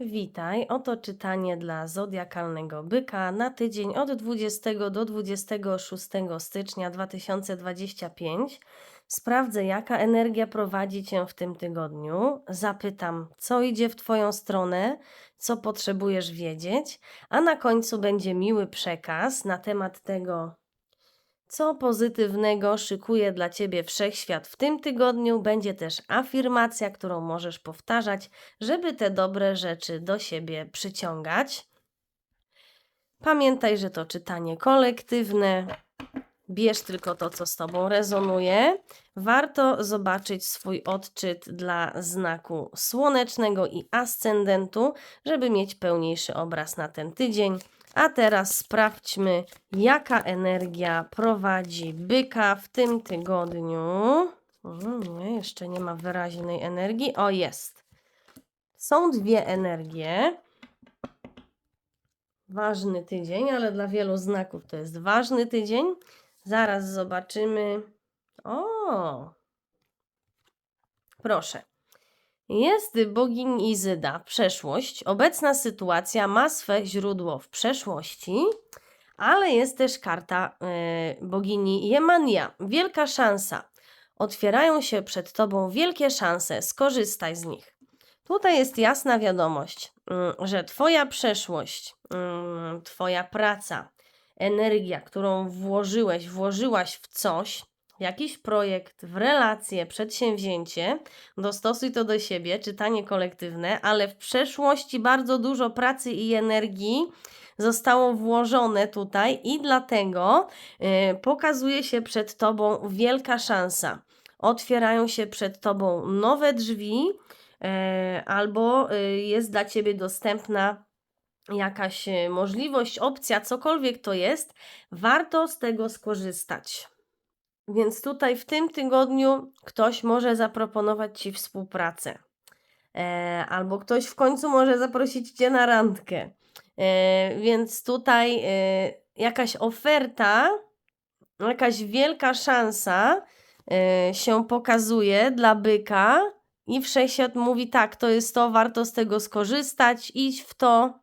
Witaj, oto czytanie dla zodiakalnego byka na tydzień od 20 do 26 stycznia 2025. Sprawdzę, jaka energia prowadzi Cię w tym tygodniu. Zapytam, co idzie w Twoją stronę, co potrzebujesz wiedzieć, a na końcu będzie miły przekaz na temat tego, co pozytywnego szykuje dla Ciebie wszechświat w tym tygodniu? Będzie też afirmacja, którą możesz powtarzać, żeby te dobre rzeczy do siebie przyciągać. Pamiętaj, że to czytanie kolektywne. Bierz tylko to, co z Tobą rezonuje. Warto zobaczyć swój odczyt dla znaku słonecznego i ascendentu, żeby mieć pełniejszy obraz na ten tydzień. A teraz sprawdźmy, jaka energia prowadzi byka w tym tygodniu. Mm, Nie, jeszcze nie ma wyraźnej energii. O, jest. Są dwie energie. Ważny tydzień, ale dla wielu znaków to jest ważny tydzień. Zaraz zobaczymy. O! Proszę. Jest bogini Izyda, przeszłość. Obecna sytuacja ma swe źródło w przeszłości, ale jest też karta e, bogini Jemania. Wielka szansa. Otwierają się przed tobą wielkie szanse, skorzystaj z nich. Tutaj jest jasna wiadomość, mm, że Twoja przeszłość, mm, Twoja praca, energia, którą włożyłeś, włożyłaś w coś, jakiś projekt, w relacje, przedsięwzięcie, dostosuj to do siebie, czytanie kolektywne, ale w przeszłości bardzo dużo pracy i energii zostało włożone tutaj i dlatego y, pokazuje się przed Tobą wielka szansa. Otwierają się przed Tobą nowe drzwi, e, albo y, jest dla Ciebie dostępna jakaś y, możliwość, opcja, cokolwiek to jest, warto z tego skorzystać. Więc tutaj w tym tygodniu ktoś może zaproponować Ci współpracę. E, albo ktoś w końcu może zaprosić Cię na randkę. E, więc tutaj e, jakaś oferta, jakaś wielka szansa e, się pokazuje dla byka i wszechświat mówi tak, to jest to, warto z tego skorzystać, idź w to.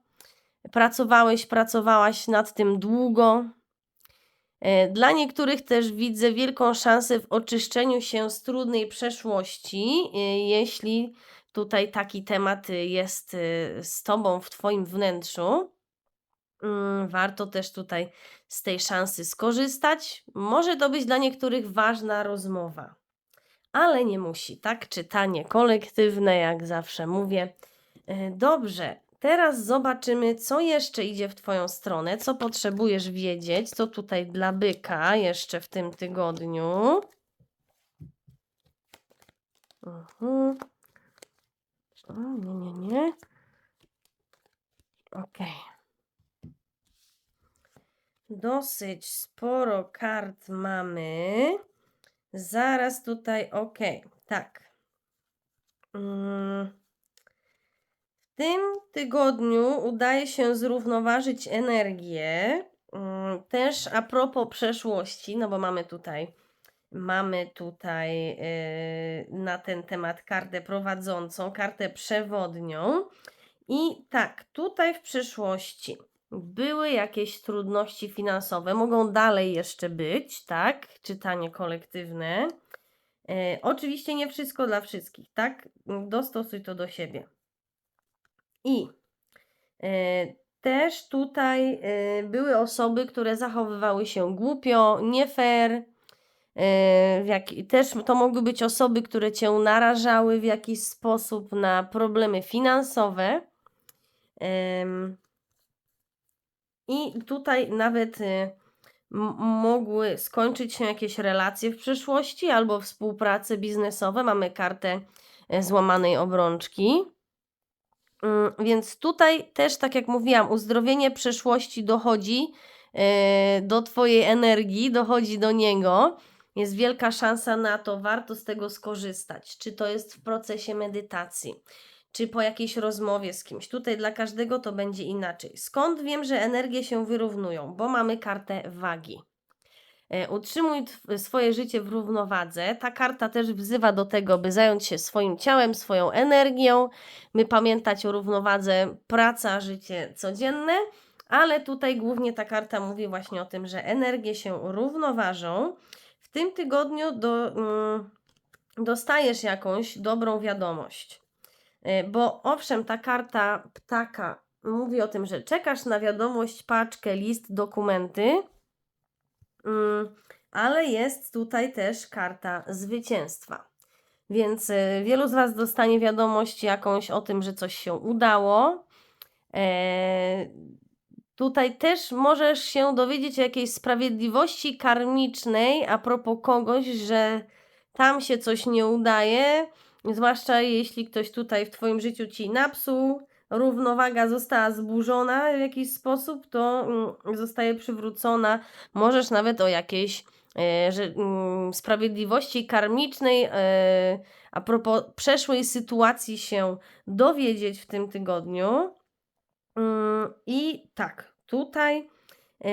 Pracowałeś, pracowałaś nad tym długo, Dla niektórych też widzę wielką szansę w oczyszczeniu się z trudnej przeszłości, e, jeśli tutaj taki temat jest y, z Tobą w Twoim wnętrzu. Mm, Warto też tutaj z tej szansy skorzystać. Może to być dla niektórych ważna rozmowa, ale nie musi. Tak, czytanie kolektywne, jak zawsze mówię. E, Dobrze, Teraz zobaczymy, co jeszcze idzie w Twoją stronę, co potrzebujesz wiedzieć, co tutaj dla byka jeszcze w tym tygodniu. Mhm. O, nie, nie, nie. Ok. Dosyć sporo kart mamy. Zaraz tutaj, ok, tak. Mm. Tym tygodniu udaje się zrównoważyć energię. Mm, Też a propos przeszłości, no bo mamy tutaj, mamy tutaj yy, na ten temat kartę prowadzącą, kartę przewodnią. I tak, tutaj w przeszłości były jakieś trudności finansowe, mogą dalej jeszcze być, tak? Czytanie kolektywne. Yy, oczywiście nie wszystko dla wszystkich, tak? Dostosuj to do siebie. I e, też tutaj e, były osoby, które zachowywały się głupio, nie fair. e, też to mogły być osoby, które cię narażały w jakiś sposób na problemy finansowe. I tutaj nawet mogły skończyć się jakieś relacje w przyszłości albo współprace biznesowe. Mamy kartę złamanej obrączki. Mm, Więc tutaj też, tak jak mówiłam, uzdrowienie przeszłości dochodzi e, do Twojej energii, dochodzi do niego. Jest wielka szansa na to, warto z tego skorzystać. Czy to jest w procesie medytacji, czy po jakiejś rozmowie z kimś. Tutaj dla każdego to będzie inaczej. Skąd wiem, że energie się wyrównują? Bo mamy kartę wagi. E, Utrzymuj swoje życie w równowadze. Ta karta też wzywa do tego, by zająć się swoim ciałem, swoją energią, by pamiętać o równowadze praca, życie codzienne, ale tutaj głównie ta karta mówi właśnie o tym, że energie się równoważą. W tym tygodniu do, mm, dostajesz jakąś dobrą wiadomość. E, Bo owszem, ta karta ptaka mówi o tym, że czekasz na wiadomość, paczkę, list, dokumenty, ale jest tutaj też karta zwycięstwa. Więc e, wielu z Was dostanie wiadomość jakąś o tym, że coś się udało. E, Tutaj też możesz się dowiedzieć o jakiejś sprawiedliwości karmicznej a propos kogoś, że tam się coś nie udaje, zwłaszcza jeśli ktoś tutaj w Twoim życiu ci napsuł, równowaga została zburzona w jakiś sposób, to mm, zostaje przywrócona. Możesz nawet o jakiejś e, że, mm, sprawiedliwości karmicznej e, a propos przeszłej sytuacji się dowiedzieć w tym tygodniu. Mm, I tak, tutaj yy,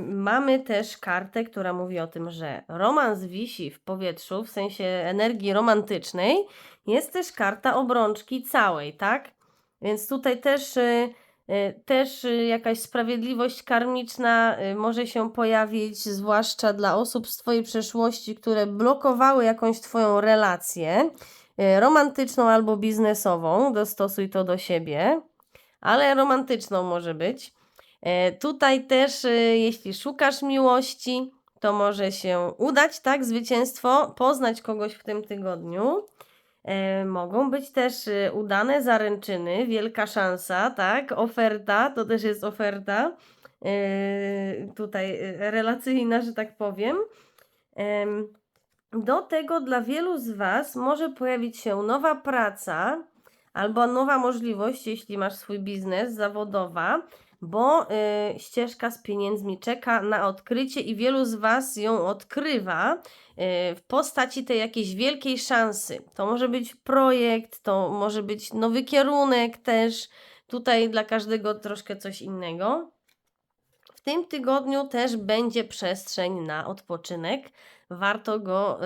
mamy też kartę, która mówi o tym, że romans wisi w powietrzu, w sensie energii romantycznej. Jest też karta obrączki całej, tak? Więc tutaj też, yy, yy, też yy, jakaś sprawiedliwość karmiczna może się pojawić, zwłaszcza dla osób z Twojej przeszłości, które blokowały jakąś Twoją relację romantyczną albo biznesową. Dostosuj to do siebie ale romantyczną może być. Tutaj też, jeśli szukasz miłości, to może się udać, tak? Zwycięstwo, poznać kogoś w tym tygodniu. E, mogą być też e, udane zaręczyny, wielka szansa, tak? Oferta, to też jest oferta. E, tutaj e, relacyjna, że tak powiem. Em, do tego dla wielu z Was może pojawić się nowa praca albo nowa możliwość, jeśli masz swój biznes zawodowa, bo y, ścieżka z pieniędzmi czeka na odkrycie i wielu z Was ją odkrywa y, w postaci tej jakiejś wielkiej szansy. To może być projekt, to może być nowy kierunek też. Tutaj dla każdego troszkę coś innego. W tym tygodniu też będzie przestrzeń na odpoczynek. Warto go,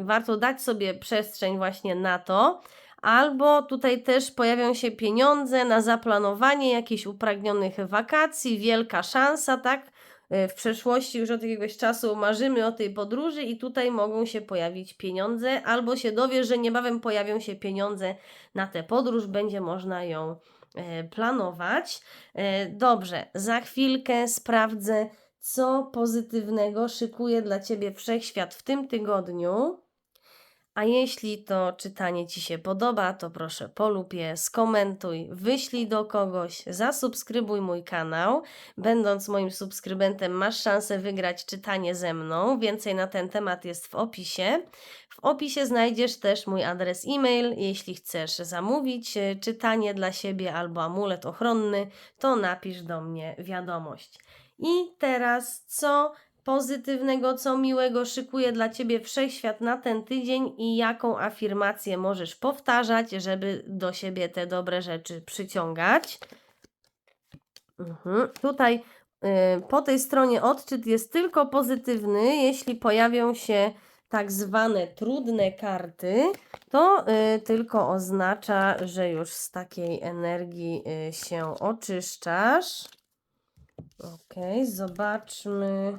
y, warto dać sobie przestrzeń właśnie na to. Albo tutaj też pojawią się pieniądze na zaplanowanie jakichś upragnionych wakacji, wielka szansa, tak? Y, W przeszłości już od jakiegoś czasu marzymy o tej podróży i tutaj mogą się pojawić pieniądze, albo się dowiesz, że niebawem pojawią się pieniądze na tę podróż, będzie można ją e, planować. E, Dobrze, za chwilkę sprawdzę, co pozytywnego szykuje dla Ciebie wszechświat w tym tygodniu. A jeśli to czytanie Ci się podoba, to proszę polub je, skomentuj, wyślij do kogoś, zasubskrybuj mój kanał. Będąc moim subskrybentem, masz szansę wygrać czytanie ze mną. Więcej na ten temat jest w opisie. W opisie znajdziesz też mój adres e-mail. Jeśli chcesz zamówić e, czytanie dla siebie albo amulet ochronny, to napisz do mnie wiadomość. I teraz co pozytywnego, co miłego szykuje dla Ciebie wszechświat na ten tydzień i jaką afirmację możesz powtarzać, żeby do siebie te dobre rzeczy przyciągać. Mhm. Tutaj y, po tej stronie odczyt jest tylko pozytywny, jeśli pojawią się tak zwane trudne karty, to y, tylko oznacza, że już z takiej energii y, się oczyszczasz. Ok, zobaczmy,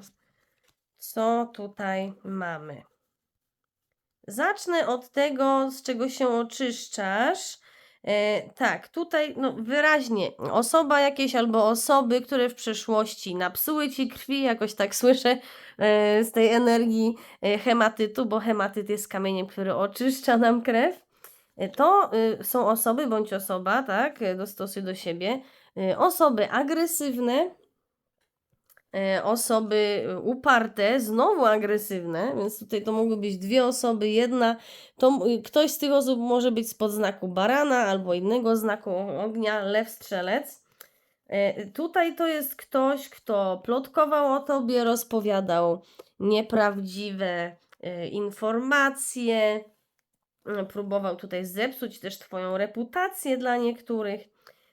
co tutaj mamy. Zacznę od tego, z czego się oczyszczasz. E, tak, tutaj no, wyraźnie osoba jakieś albo osoby, które w przeszłości napsuły ci krwi, jakoś tak słyszę e, z tej energii e, hematytu, bo hematyt jest kamieniem, który oczyszcza nam krew. E, to y, są osoby bądź osoba, tak, e, dostosuj do siebie, e, osoby agresywne, e, osoby y, uparte, znowu agresywne, więc tutaj to mogły być dwie osoby. Jedna, to y, ktoś z tych osób może być spod znaku barana albo innego znaku ognia, lew, strzelec. Tutaj to jest ktoś, kto plotkował o tobie, rozpowiadał nieprawdziwe informacje, próbował tutaj zepsuć też twoją reputację dla niektórych.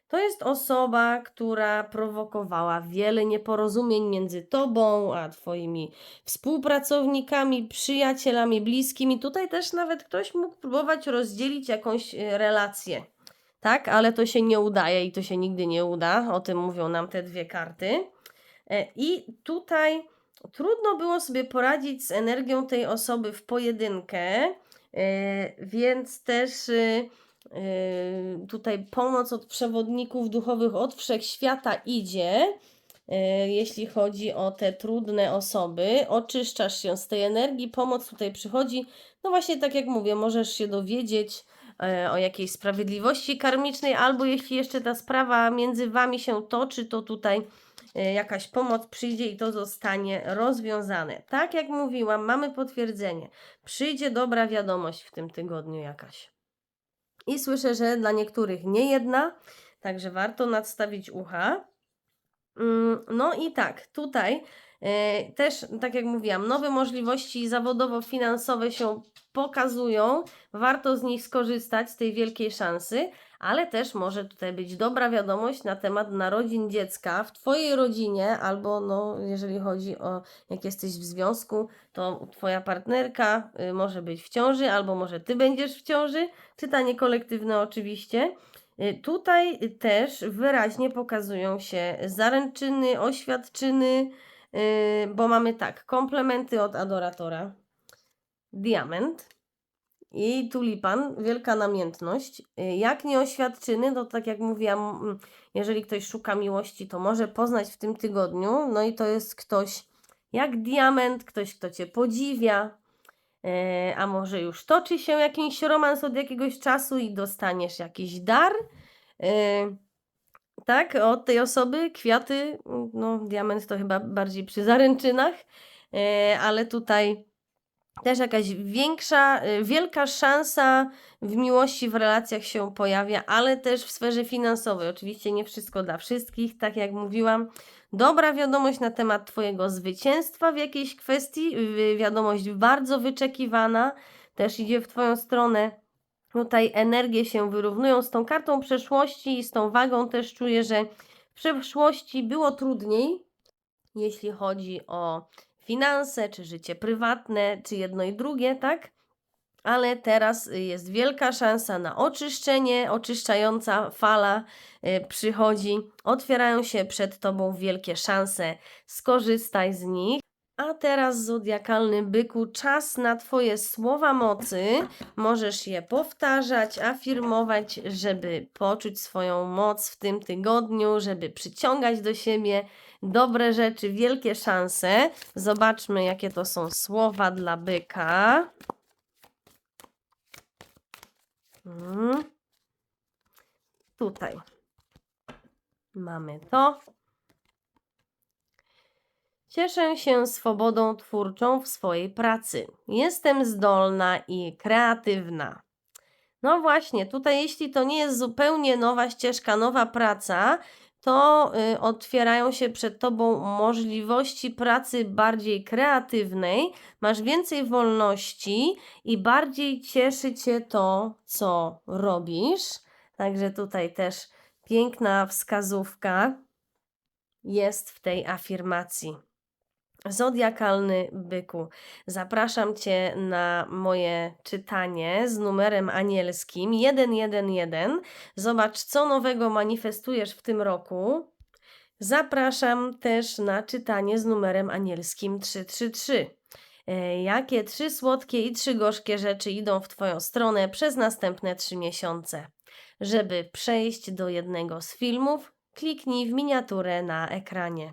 To jest osoba, która prowokowała wiele nieporozumień między tobą a twoimi współpracownikami, przyjacielami, bliskimi. Tutaj też nawet ktoś mógł próbować rozdzielić jakąś e, relację. Tak, ale to się nie udaje i to się nigdy nie uda. O tym mówią nam te dwie karty. E, I tutaj trudno było sobie poradzić z energią tej osoby w pojedynkę, e, więc też y, tutaj pomoc od przewodników duchowych od wszechświata idzie. e, Jeśli chodzi o te trudne osoby, oczyszczasz się z tej energii, pomoc tutaj przychodzi. No właśnie, tak jak mówię, możesz się dowiedzieć e, o jakiejś sprawiedliwości karmicznej, albo jeśli jeszcze ta sprawa między wami się toczy, to tutaj jakaś pomoc przyjdzie i to zostanie rozwiązane. Tak jak mówiłam, mamy potwierdzenie. Przyjdzie dobra wiadomość w tym tygodniu jakaś. I słyszę, że dla niektórych nie jedna, także warto nadstawić ucha. Mm, No i tak, tutaj e, też, tak jak mówiłam, nowe możliwości zawodowo-finansowe się pokazują. Warto z nich skorzystać, z tej wielkiej szansy, ale też może tutaj być dobra wiadomość na temat narodzin dziecka w Twojej rodzinie, albo no, jeżeli chodzi o jak jesteś w związku, to Twoja partnerka y, może być w ciąży, albo może Ty będziesz w ciąży. Czytanie kolektywne oczywiście. Y, Tutaj też wyraźnie pokazują się zaręczyny, oświadczyny, y, bo mamy tak, komplementy od adoratora, diament i tulipan, wielka namiętność. Y, Jak nie oświadczyny, to tak jak mówiłam, mm, jeżeli ktoś szuka miłości, to może poznać w tym tygodniu. No i to jest ktoś jak diament, ktoś, kto cię podziwia, e, a może już toczy się jakiś romans od jakiegoś czasu i dostaniesz jakiś dar. e, Tak, od tej osoby kwiaty, no diament to chyba bardziej przy zaręczynach, ale tutaj też jakaś większa, y, wielka szansa w miłości, w relacjach się pojawia, ale też w sferze finansowej. Oczywiście nie wszystko dla wszystkich, tak jak mówiłam. Dobra wiadomość na temat Twojego zwycięstwa w jakiejś kwestii, wi- wiadomość bardzo wyczekiwana, też idzie w Twoją stronę. Tutaj energie się wyrównują z tą kartą przeszłości i z tą wagą też czuję, że w przeszłości było trudniej, jeśli chodzi o finanse, czy życie prywatne, czy jedno i drugie, tak? Ale teraz y, jest wielka szansa na oczyszczenie, oczyszczająca fala y, przychodzi, otwierają się przed Tobą wielkie szanse, skorzystaj z nich. A teraz zodiakalny byku, czas na Twoje słowa mocy. Możesz je powtarzać, afirmować, żeby poczuć swoją moc w tym tygodniu, żeby przyciągać do siebie dobre rzeczy, wielkie szanse. Zobaczmy, jakie to są słowa dla byka. Mm. Tutaj mamy to. Cieszę się swobodą twórczą w swojej pracy. Jestem zdolna i kreatywna. No właśnie, tutaj jeśli to nie jest zupełnie nowa ścieżka, nowa praca, to y, otwierają się przed Tobą możliwości pracy bardziej kreatywnej, masz więcej wolności i bardziej cieszy Cię to, co robisz. Także tutaj też piękna wskazówka jest w tej afirmacji. Zodiakalny byku. Zapraszam Cię na moje czytanie z numerem anielskim 111. Zobacz, co nowego manifestujesz w tym roku. Zapraszam też na czytanie z numerem anielskim 333. E, Jakie trzy słodkie i trzy gorzkie rzeczy idą w Twoją stronę przez następne trzy miesiące? Żeby przejść do jednego z filmów, kliknij w miniaturę na ekranie.